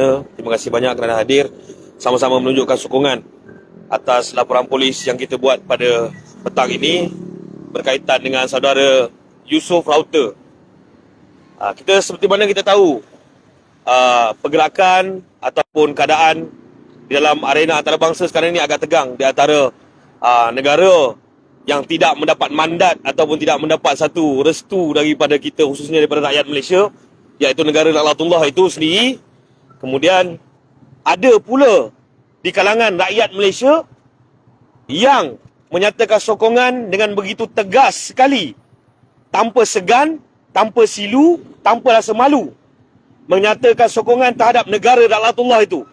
Terima kasih banyak kerana hadir sama-sama menunjukkan sokongan atas laporan polis yang kita buat pada petang ini berkaitan dengan saudara Yusof Rauter. Ah, Kita seperti mana kita tahu ah, pergerakan ataupun keadaan di dalam arena antarabangsa sekarang ini agak tegang di antara ah, negara yang tidak mendapat mandat ataupun tidak mendapat satu restu daripada kita khususnya daripada rakyat Malaysia iaitu negara Laklatullah itu sendiri Kemudian ada pula di kalangan rakyat Malaysia yang menyatakan sokongan dengan begitu tegas sekali tanpa segan, tanpa silu, tanpa rasa malu menyatakan sokongan terhadap negara Daklatullah itu.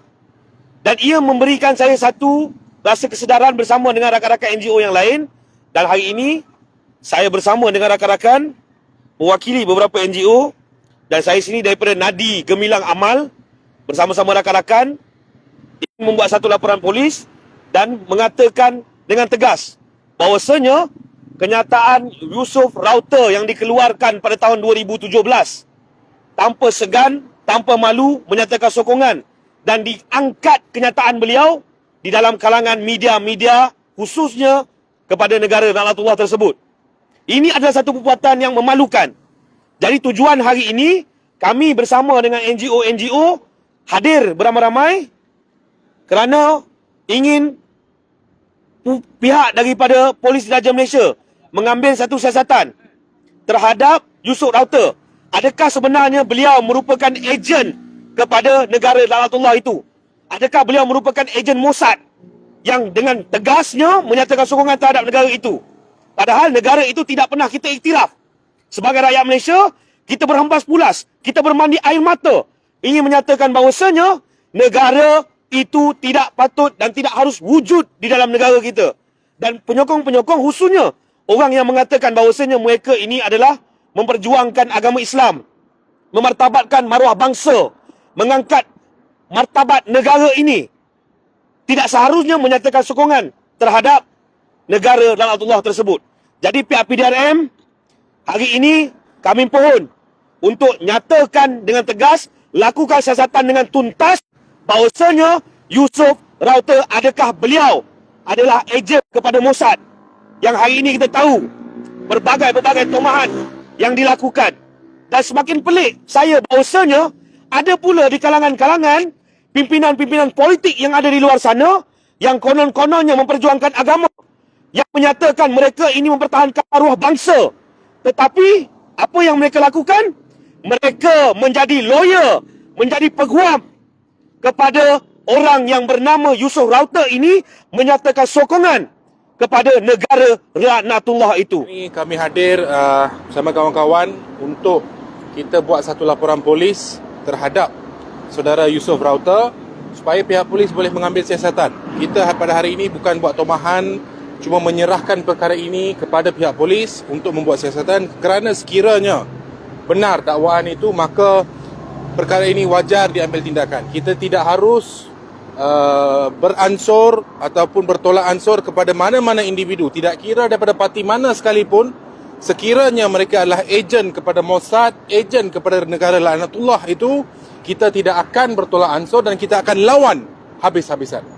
Dan ia memberikan saya satu rasa kesedaran bersama dengan rakan-rakan NGO yang lain dan hari ini saya bersama dengan rakan-rakan mewakili beberapa NGO dan saya sini daripada Nadi Gemilang Amal bersama-sama rakan-rakan membuat satu laporan polis dan mengatakan dengan tegas bahawasanya kenyataan Yusof Rauter yang dikeluarkan pada tahun 2017 tanpa segan, tanpa malu menyatakan sokongan dan diangkat kenyataan beliau di dalam kalangan media-media khususnya kepada negara Laklatullah tersebut. Ini adalah satu perbuatan yang memalukan. Jadi tujuan hari ini kami bersama dengan NGO-NGO hadir beramai-ramai kerana ingin pihak daripada Polis Diraja Malaysia mengambil satu siasatan terhadap Yusof Rauter. Adakah sebenarnya beliau merupakan ejen kepada negara Laklatullah itu? Adakah beliau merupakan ejen Mossad yang dengan tegasnya menyatakan sokongan terhadap negara itu? Padahal negara itu tidak pernah kita iktiraf. Sebagai rakyat Malaysia, kita berhembas pulas, kita bermandi air mata ingin menyatakan bahawasanya negara itu tidak patut dan tidak harus wujud di dalam negara kita. Dan penyokong-penyokong khususnya orang yang mengatakan bahawasanya mereka ini adalah memperjuangkan agama Islam, memartabatkan maruah bangsa, mengangkat martabat negara ini. Tidak seharusnya menyatakan sokongan terhadap negara Laklatullah tersebut. Jadi pihak PDRM hari ini kami pohon untuk nyatakan dengan tegas lakukan siasatan dengan tuntas. Bahawasanya Yusof Rauter adakah beliau adalah ejen kepada Mossad? Yang hari ini kita tahu berbagai-berbagai tomahan yang dilakukan. Dan semakin pelik saya bahawasanya ada pula di kalangan-kalangan pimpinan-pimpinan politik yang ada di luar sana yang konon-kononnya memperjuangkan agama yang menyatakan mereka ini mempertahankan arwah bangsa. Tetapi apa yang mereka lakukan mereka menjadi lawyer, menjadi peguam kepada orang yang bernama Yusof Rauter ini menyatakan sokongan kepada negara Laknatullah itu. Ini kami hadir uh, bersama kawan-kawan untuk kita buat satu laporan polis terhadap saudara Yusof Rauter supaya pihak polis boleh mengambil siasatan. Kita pada hari ini bukan buat tomahan cuma menyerahkan perkara ini kepada pihak polis untuk membuat siasatan kerana sekiranya benar dakwaan itu maka perkara ini wajar diambil tindakan. Kita tidak harus uh, beransur ataupun bertolak ansur kepada mana-mana individu, tidak kira daripada parti mana sekalipun sekiranya mereka adalah ejen kepada Mossad, ejen kepada negara laknatullah itu, kita tidak akan bertolak ansur dan kita akan lawan habis-habisan.